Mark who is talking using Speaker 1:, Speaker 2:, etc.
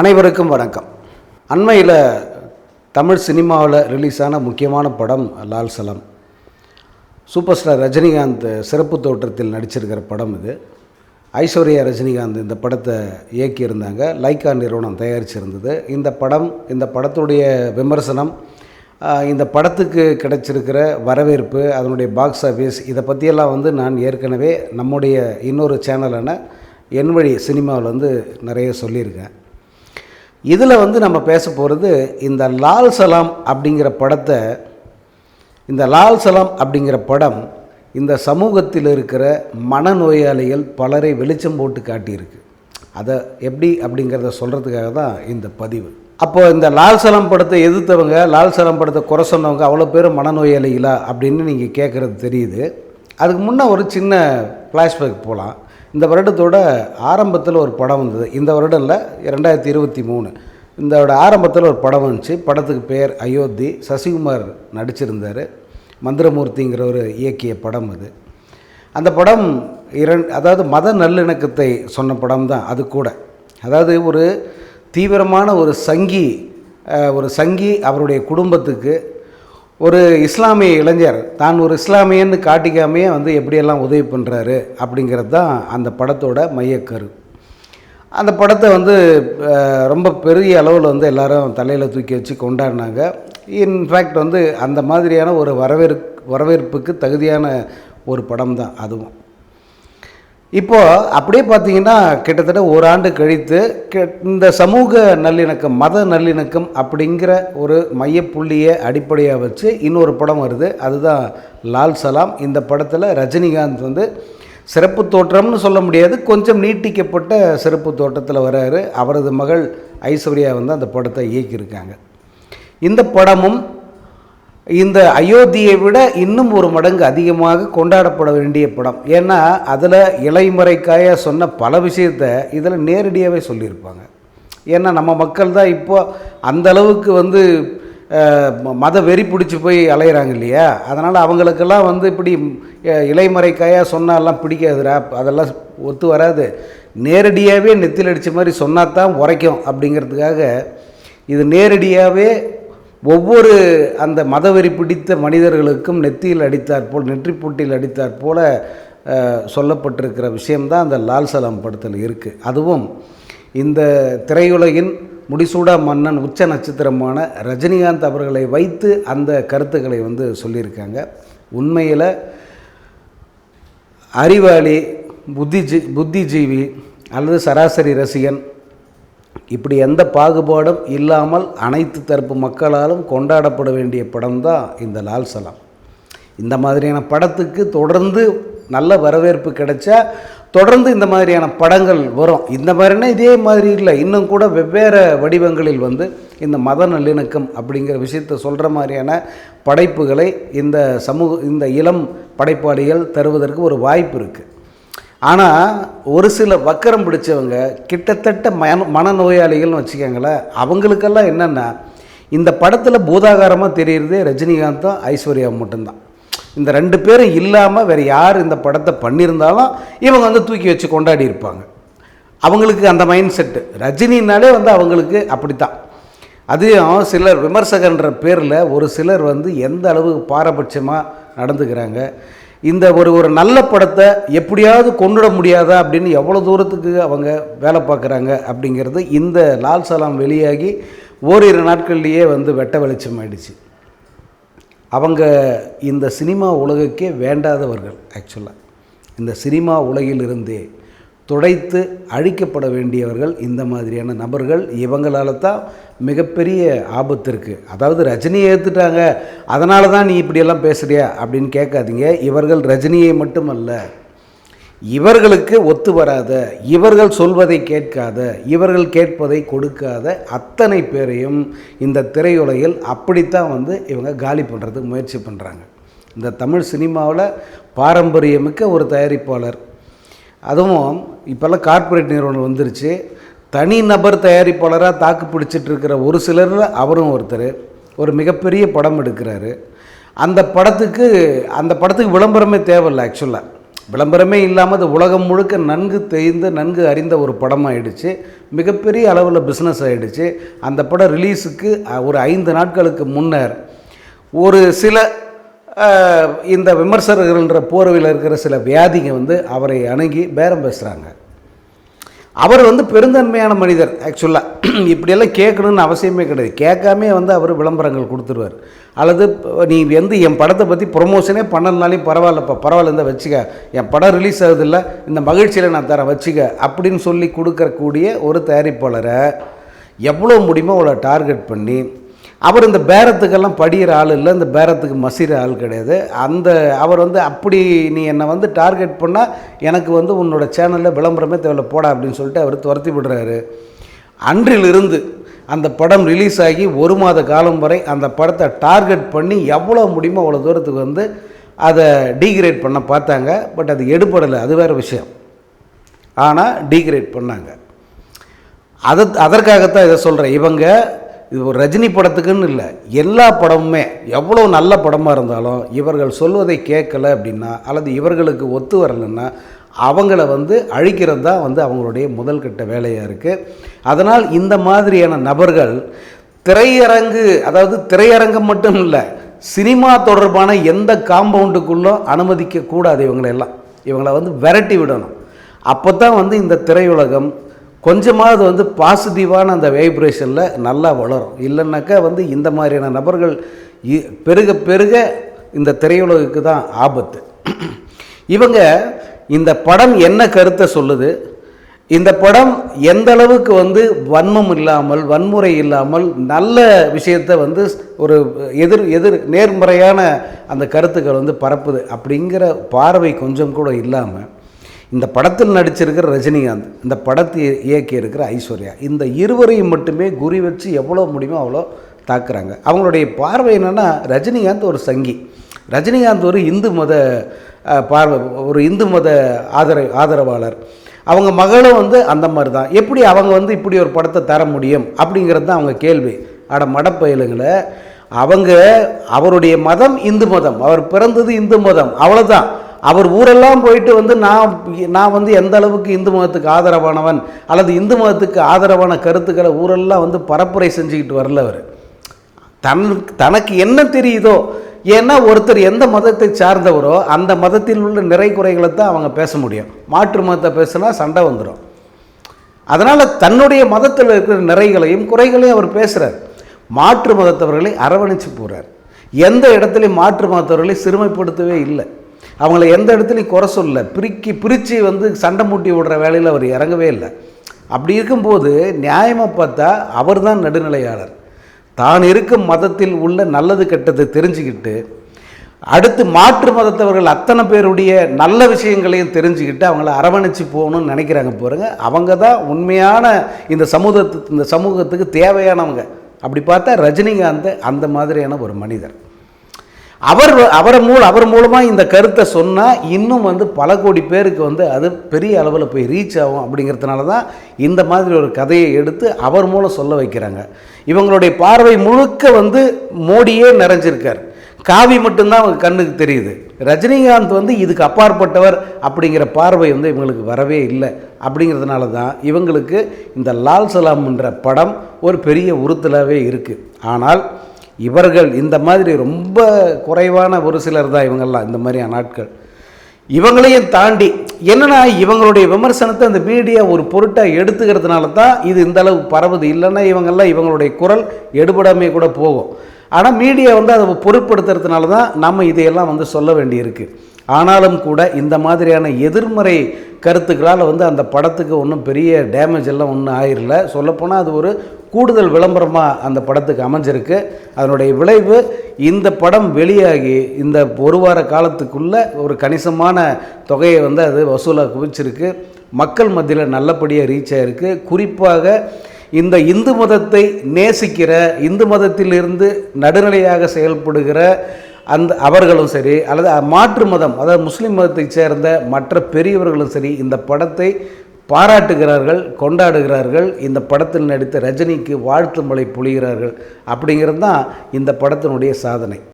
Speaker 1: அனைவருக்கும் வணக்கம். அண்மையில் தமிழ் சினிமாவில் ரிலீஸான முக்கியமான படம் லால் சலம். சூப்பர் ஸ்டார் ரஜினிகாந்த் சிறப்பு தோற்றத்தில் நடிச்சிருக்கிற படம் இது. ஐஸ்வர்யா ரஜினிகாந்த் இந்த படத்தை இயக்கியிருந்தாங்க. லைக்கா நிறுவனம் தயாரிச்சிருந்தது. இந்த படம் இந்த படத்துடைய விமர்சனம் இந்த படத்துக்கு கிடைச்சிருக்கிற வரவேற்பு அதனுடைய பாக்ஸ் ஆஃபீஸ் இதை பற்றியெல்லாம் வந்து நான் ஏற்கனவே நம்முடைய இன்னொரு சேனலான என் வழி சினிமாவில் வந்து நிறைய சொல்லியிருக்கேன். இதில் வந்து நம்ம பேச போகிறது இந்த லால் சலாம் அப்படிங்கிற படத்தை இந்த லால் சலாம் அப்படிங்கிற படம் இந்த சமூகத்தில் இருக்கிற மனநோயாளிகள் பலரை வெளிச்சம் போட்டு காட்டியிருக்கு. அதை எப்படி அப்படிங்கிறத சொல்கிறதுக்காக தான் இந்த பதிவு. அப்போ இந்த லால் சலாம் படத்தை எதிர்த்தவங்க லால் சலம் படத்தை குறை சொன்னவங்க அவ்வளோ பேர் மனநோயாளிகளா அப்படின்னு நீங்கள் கேட்குறது தெரியுது. அதுக்கு முன்னே ஒரு சின்ன ஃப்ளாஷ்பேக் போகலாம். இந்த வருடத்தோட ஆரம்பத்தில் ஒரு படம் வந்தது. இந்த வருடம் இல்லை ரெண்டாயிரத்தி இருபத்தி மூணு. இந்தோட ஆரம்பத்தில் ஒரு படம் வந்துச்சு. படத்துக்கு பேர் அயோத்தி. சசிகுமார் நடிச்சிருந்தார். மந்திரமூர்த்திங்கிறவர் இயக்கிய படம் அது. அந்த படம் இரண் அதாவது மத நல்லிணக்கத்தை சொன்ன படம் தான் அது கூட. அதாவது ஒரு தீவிரமான ஒரு சங்கி ஒரு சங்கி அவருடைய குடும்பத்துக்கு ஒரு இஸ்லாமிய இளைஞர் தான் ஒரு இஸ்லாமியன்னு காட்டிக்காமையே வந்து எப்படியெல்லாம் உதவி பண்ணுறாரு அப்படிங்கிறது தான் அந்த படத்தோட மையக்கரு. அந்த படத்தை வந்து ரொம்ப பெரிய அளவில் வந்து எல்லாரும் தலையில் தூக்கி வச்சு கொண்டாடினாங்க. இன்ஃபேக்ட் வந்து அந்த மாதிரியான ஒரு வரவேற் வரவேற்புக்கு தகுதியான ஒரு படம் தான் அதுவும். இப்போது அப்படியே பார்த்தீங்கன்னா கிட்டத்தட்ட ஒரு ஆண்டு கழித்து இந்த சமூக நல்லிணக்கம் மத நல்லிணக்கம் அப்படிங்கிற ஒரு மையப்புள்ளியை அடிப்படையாக வச்சு இன்னொரு படம் வருது. அதுதான் லால் சலாம். இந்த படத்தில் ரஜினிகாந்த் வந்து சிறப்பு தோற்றம்னு சொல்ல முடியாது கொஞ்சம் நீட்டிக்கப்பட்ட சிறப்பு தோற்றத்தில் வராரு. அவரது மகள் ஐஸ்வர்யா வந்து அந்த படத்தை இயக்கியிருக்காங்க. இந்த படமும் இந்த அயோத்தியை விட இன்னும் ஒரு மடங்கு அதிகமாக கொண்டாடப்பட வேண்டிய படம். ஏன்னா அதில் இலைமறைக்காய சொன்ன பல விஷயத்த இதில் நேரடியாகவே சொல்லியிருப்பாங்க. ஏன்னா நம்ம மக்கள் தான் இப்போ அந்த அளவுக்கு வந்து ம- மத வெறி பிடிச்சி போய் அலையிறாங்க இல்லையா? அதனால் அவங்களுக்கெல்லாம் வந்து இப்படி இலைமறைக்காயாக சொன்னாலாம் பிடிக்காதுடா அதெல்லாம் ஒத்து வராது. நேரடியாகவே நெத்தில் அடித்த மாதிரி சொன்னா தான் உரைக்கும் அப்படிங்கிறதுக்காக இது நேரடியாகவே ஒவ்வொரு அந்த மதவெறி பிடித்த மனிதர்களுக்கும் நெத்தியில் அடித்தாற்போல் நெற்றி பூட்டில் அடித்தாற் போல சொல்லப்பட்டிருக்கிற விஷயம்தான் அந்த லால் சலாம் படத்தில் இருக்குது அதுவும் இந்த திரையுலகின் முடிசூடா மன்னன் உச்ச நட்சத்திரமான ரஜினிகாந்த் அவர்களை வைத்து அந்த கருத்துக்களை வந்து சொல்லியிருக்காங்க. உண்மையில் அறிவாளி புத்திஜி புத்திஜீவி அல்லது சராசரி ரசிகன் இப்படி எந்த பாகுபாடும் இல்லாமல் அனைத்து தரப்பு மக்களாலும் கொண்டாடப்பட வேண்டிய படம் தான் இந்த லால் சலாம். இந்த மாதிரியான படத்துக்கு தொடர்ந்து நல்ல வரவேற்பு கிடைச்சா தொடர்ந்து இந்த மாதிரியான படங்கள் வரும். இந்த மாதிரினா இதே மாதிரி இல்லை. இன்னும் கூட வெவ்வேறு வடிவங்களில் வந்து இந்த மத நல்லிணக்கம் அப்படிங்கிற விஷயத்தை சொல்கிற மாதிரியான படைப்புகளை இந்த சமூக இந்த இளம் படைப்பாளிகள் தருவதற்கு ஒரு வாய்ப்பு இருக்குது ஆனால் ஒரு சில வக்கரம் பிடிச்சவங்க கிட்டத்தட்ட மன மனநோயாளிகள்னு வச்சுக்கோங்களேன். அவங்களுக்கெல்லாம் என்னென்னா இந்த படத்தில் பூதாகாரமாக தெரியுறதே ரஜினிகாந்தும் ஐஸ்வர்யாவும் மட்டும்தான். இந்த ரெண்டு பேரும் இல்லாமல் வேறு யார் இந்த படத்தை பண்ணியிருந்தாலும் இவங்க வந்து தூக்கி வச்சு கொண்டாடி இருப்பாங்க. அவங்களுக்கு அந்த மைண்ட் செட்டு ரஜினினாலே வந்து அவங்களுக்கு அப்படித்தான். அதையும் சிலர் விமர்சகன்ற பேரில் ஒரு சிலர் வந்து எந்த அளவு பாரபட்சமாக நடந்துக்கிறாங்க இந்த ஒரு ஒரு நல்ல படத்தை எப்படியாவது கொண்டுட முடியாதா அப்படின்னு எவ்வளோ தூரத்துக்கு அவங்க வேலை பார்க்குறாங்க அப்படிங்கிறது இந்த லால் சலாம் வெளியாகி ஓரிரு நாட்கள்லேயே வந்து வெட்ட வெளிச்சம் ஆயிடுச்சு. அவங்க இந்த சினிமா உலகுக்கே வேண்டாதவர்கள் ஆக்சுவலாக இந்த சினிமா உலகிலிருந்தே துடைத்து அழிக்கப்பட வேண்டியவர்கள் இந்த மாதிரியான நபர்கள். இவங்களால தான் மிகப்பெரிய ஆபத்து இருக்குது அதாவது ரஜினியை ஏற்றுட்டாங்க அதனால தான் நீ இப்படியெல்லாம் பேசுறியா? அப்படின்னு கேட்காதீங்க. இவர்கள் ரஜினியை மட்டுமல்ல. இவர்களுக்கு ஒத்து வராத இவர்கள் சொல்வதை கேட்காத இவர்கள் கேட்பதை கொடுக்காத அத்தனை பேரையும் இந்த திரையுலகில் அப்படித்தான் வந்து இவங்க காலி பண்ணுறதுக்கு முயற்சி பண்ணுறாங்க இந்த தமிழ் சினிமாவில் பாரம்பரியமிக்க ஒரு தயாரிப்பாளர் அதுவும் இப்போல்லாம் கார்ப்பரேட் நிறுவனம் வந்துருச்சு. தனி நபர் தயாரிப்பாளராக தாக்கு பிடிச்சிட்டு இருக்கிற ஒரு சிலரில் அவரும் ஒருத்தர். ஒரு மிகப்பெரிய படம் எடுக்கிறாரு. அந்த படத்துக்கு அந்த படத்துக்கு விளம்பரமே தேவையில்லை ஆக்சுவலாக விளம்பரமே இல்லாமல் அது உலகம் முழுக்க நன்கு தேய்ந்து நன்கு அறிந்த ஒரு படம் படமாயிடுச்சு. மிகப்பெரிய அளவில் பிஸ்னஸ் ஆகிடுச்சு அந்த படம் ரிலீஸுக்கு ஒரு ஐந்து நாட்களுக்கு முன்னர் ஒரு சில இந்த விமர்சகர்கள்ன்ற போர்வையில் இருக்கிற சில வியாதிங்க வந்து அவரை அணுகி பேரம் பேசுகிறாங்க அவர் வந்து பெருந்தன்மையான மனிதர் ஆக்சுவலாக இப்படியெல்லாம் கேட்கணும்னு அவசியமே கிடையாது. கேட்காமே வந்து அவர் விளம்பரங்கள் கொடுத்துருவார். அல்லது நீ வந்து என் படத்தை பற்றி ப்ரொமோஷனே பண்ணலனாலையும் பரவாயில்லப்பா பரவாயில்ல இந்த வச்சுக்க. என் படம் ரிலீஸ் ஆகுதில்ல இந்த மகிழ்ச்சியில் நான் தரேன் வச்சுக்க அப்படின்னு சொல்லி கொடுக்கக்கூடிய ஒரு தயாரிப்பாளரை எவ்வளோ முடியுமோ அவ்வளோ டார்கெட் பண்ணி அவர் இந்த பேரத்துக்கெல்லாம் படிகிற ஆள் இல்லை இந்த பேரத்துக்கு மசிகிற ஆள் கிடையாது. அந்த அவர் வந்து அப்படி நீ என்னை வந்து டார்கெட் பண்ணால் எனக்கு வந்து உன்னோட சேனலில் விளம்பரமே தேவையில்ல போடா அப்படின்னு சொல்லிட்டு அவர் துரத்தி விடுறாரு. அன்றிலிருந்து அந்த படம் ரிலீஸ் ஆகி ஒரு மாத காலம் வரை அந்த படத்தை டார்கெட் பண்ணி எவ்வளோ முடியுமோ அவ்வளோ தூரத்துக்கு வந்து அதை டீக்ரேட் பண்ண பார்த்தாங்க. பட் அது எடுபடலை அது வேறு விஷயம். ஆனால் டீக்ரேட் பண்ணாங்க. அது அதற்காகத்தான் இதை சொல்கிறேன் இவங்க இது ஒரு ரஜினி படத்துக்குன்னு இல்லை. எல்லா படமுமே எவ்வளோ நல்ல படமாக இருந்தாலும் இவர்கள் சொல்வதை கேட்கல அப்படின்னா அல்லது இவர்களுக்கு ஒத்து வரலைன்னா அவங்கள வந்து அழிக்கிறது தான் வந்து அவங்களுடைய முதல் கட்ட வேலையாக இருக்குது அதனால் இந்த மாதிரியான நபர்கள் திரையரங்கு அதாவது திரையரங்கம் மட்டும் இல்லை சினிமா தொடர்பான எந்த காம்பவுண்டுக்குள்ளும் அனுமதிக்க கூடாது இவங்களெல்லாம் இவங்களை வந்து விரட்டி விடணும். அப்போ தான் வந்து இந்த திரையுலகம் கொஞ்சமாவது வந்து பாசிட்டிவான அந்த வைப்ரேஷனில் நல்லா வளரும். இல்லைன்னாக்கா வந்து இந்த மாதிரியான நபர்கள் இ- பெருக பெருக இந்த திரையுலகுக்கு தான் ஆபத்து. இவங்க இந்த படம் என்ன கருத்தை சொல்லுது? இந்த படம் எந்த அளவுக்கு வந்து வன்மம் இல்லாமல் வன்முறை இல்லாமல் நல்ல விஷயத்தை வந்து ஒரு எதிர் எதிர் நேர்மறையான அந்த கருத்துக்கள் வந்து பரப்புது. அப்படிங்கிற பார்வை கொஞ்சம் கூட இல்லாமல் இந்த படத்தில் நடிச்சிருக்கிற ரஜினிகாந்த் இந்த படத்தை இயக்கியிருக்கிற ஐஸ்வர்யா இந்த இருவரையும் மட்டுமே குறி வச்சு எவ்வளோ முடியுமோ அவ்வளோ தாக்குறாங்க. அவங்களுடைய பார்வை என்னென்னா ரஜினிகாந்த் ஒரு சங்கி. ரஜினிகாந்த் ஒரு இந்து மத பார்வை ஒரு இந்து மத ஆதர ஆதரவாளர். அவங்க மகளும் வந்து அந்த மாதிரி தான் எப்படி அவங்க வந்து இப்படி ஒரு படத்தை தர முடியும் அப்படிங்கிறது தான் அவங்க கேள்வி. அட மடப்பயலுங்களை அவங்க அவருடைய மதம் இந்து மதம். அவர் பிறந்தது இந்து மதம். அவ்வளோதான் அவர் ஊரெல்லாம் போயிட்டு வந்து நான் நான் வந்து எந்த அளவுக்கு இந்து மதத்துக்கு ஆதரவானவன் அல்லது இந்து மதத்துக்கு ஆதரவான கருத்துக்களை ஊரெல்லாம் வந்து பரப்புரை செஞ்சுக்கிட்டு வரல அவர். தன் தனக்கு என்ன தெரியுதோ ஏன்னா ஒருத்தர் எந்த மதத்தை சார்ந்தவரோ அந்த மதத்தில் உள்ள நிறை குறைகளை தான் அவங்க பேச முடியும். மாற்று மதத்தை பேசினா சண்டை வந்துடும் அதனால் தன்னுடைய மதத்தில் இருக்கிற நிறைகளையும் குறைகளையும் அவர் பேசுகிறார் மாற்று மதத்தவர்களை அரவணைச்சு போகிறார் எந்த இடத்துலையும் மாற்று மதத்தவர்களை சிறுமைப்படுத்தவே இல்லை. அவங்கள எந்த இடத்துலையும் குறை சொல்ல பிரிக்கி பிரித்து வந்து சண்டை மூட்டி விடுற வேலையில் அவர் இறங்கவே இல்லை. அப்படி இருக்கும்போது நியாயமாக பார்த்தா அவர் தான் நடுநிலையாளர். தான் இருக்கும் மதத்தில் உள்ள நல்லது கெட்டதை தெரிஞ்சுக்கிட்டு அடுத்து மாற்று மதத்தவர்கள் அத்தனை பேருடைய நல்ல விஷயங்களையும் தெரிஞ்சுக்கிட்டு அவங்கள அரவணைச்சு போகணும்னு நினைக்கிறாங்க பாருங்க. அவங்க தான் உண்மையான இந்த சமூகத்து இந்த சமூகத்துக்கு தேவையானவங்க. அப்படி பார்த்தா ரஜினிகாந்த் அந்த மாதிரியான ஒரு மனிதர். அவர் அவரை மூலம் அவர் மூலமாக இந்த கருத்தை சொன்னால் இன்னும் வந்து பல கோடி பேருக்கு வந்து அது பெரிய அளவில் போய் ரீச் ஆகும் அப்படிங்கிறதுனால தான் இந்த மாதிரி ஒரு கதையை எடுத்து அவர் மூலம் சொல்ல வைக்கிறாங்க. இவங்களுடைய பார்வை முழுக்க வந்து மோடியே நிறைஞ்சிருக்கார். காவி மட்டும்தான் அவங்க கண்ணுக்கு தெரியுது. ரஜினிகாந்த் வந்து இதுக்கு அப்பாற்பட்டவர் அப்படிங்கிற பார்வை வந்து இவங்களுக்கு வரவே இல்லை அப்படிங்கிறதுனால தான் இவங்களுக்கு இந்த லால் சலாம்ன்ற படம் ஒரு பெரிய உறுத்தலாகவே இருக்குது ஆனால் இவர்கள் இந்த மாதிரி ரொம்ப குறைவான ஒரு சிலர் தான் இவங்கெல்லாம் இந்த மாதிரியான நாட்கள் இவங்களையும் தாண்டி என்னென்னா இவங்களுடைய விமர்சனத்தை அந்த மீடியா ஒரு பொருட்டாக எடுத்துக்கிறதுனால தான் இது இந்த அளவு பரவுது. இல்லைன்னா இவங்கெல்லாம் இவங்களுடைய குரல் எடுபடாமே கூட போகும். ஆனால் மீடியா வந்து அதை பொருட்படுத்துறதுனால தான் நம்ம இதையெல்லாம் வந்து சொல்ல வேண்டியிருக்கு. ஆனாலும் கூட இந்த மாதிரியான எதிர்மறை கருத்துக்களால் வந்து அந்த படத்துக்கு ஒன்றும் பெரிய டேமேஜ் எல்லாம் ஒன்றும் ஆயிரல. சொல்லப்போனால் அது ஒரு கூடுதல் விளம்பரமாக அந்த படத்துக்கு அமைஞ்சிருக்கு. அதனுடைய விளைவு இந்த படம் வெளியாகி இந்த ஒரு வார காலத்துக்குள்ளே ஒரு கணிசமான தொகையை வந்து அது வசூலாக குவிச்சிருக்கு. மக்கள் மத்தியில் நல்லபடியாக ரீச் ஆகிருக்கு குறிப்பாக இந்த இந்து மதத்தை நேசிக்கிற இந்து மதத்திலிருந்து நடுநிலையாக செயல்படுகிற அந்த அவர்களும் சரி அல்லது மாற்று மதம் அதாவது முஸ்லீம் மதத்தைச் சேர்ந்த மற்ற பெரியவர்களும் சரி இந்த படத்தை பாராட்டுகிறார்கள் கொண்டாடுகிறார்கள். இந்த படத்தில் நடித்த ரஜினிக்கு வாழ்த்து மலை பொழிகிறார்கள். அப்படிங்கிறது தான் இந்த படத்தினுடைய சாதனை.